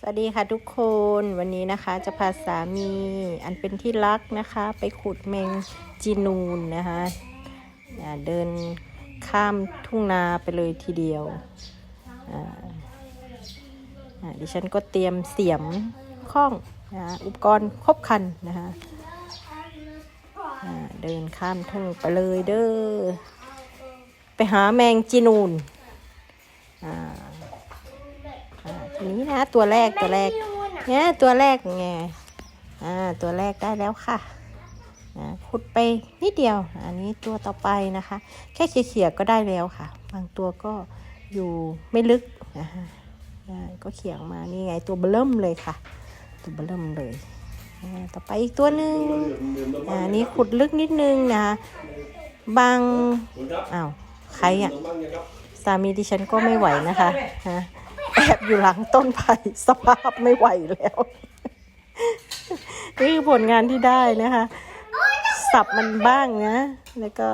สวัสดีค่ะทุกคนวันนี้นะคะจะพาสามีอันเป็นที่รักนะคะ ไปขุดแมงจีนูนนะคะเดินข้ามทุ่งนาไปเลยทีเดียวดิฉันก็เตรียมเสียมข้องนะอุปกรณ์ครบคันนะคะเดินข้ามทุ่งไปเลยเด้อไปหาแมงจีนูนอ่า อ่าทีนี้นะ ตัวแรกตัวแรกเนี่ยตัวแรกไงอ่าตัวแรกได้แล้วค่ะอ่าขุดไปนิดเดียว อันนี้ตัวต่อไปนะคะ แค่เขี่ยๆก็ได้แล้วค่ะ บางตัวก็อยู่ไม่ลึกนะคะอ่าก็เขี่ยออกมานี่ไงตัวเบลิ่มเลยค่ะ ตัวเบลิ่มเลยอ่าต่อไปอีกตัวหนึ่งอ่านี่ขุดลึกนิดนึงนะคะบางอ้าวใครอะสามีดิฉันก็ไม่ไหวนะคะฮะ แอบอยู่หลังต้นไผ่สภาพไม่ไหวแล้ว นี่คือผลงานที่ได้นะคะ สับมันบ้างนะ แล้วก็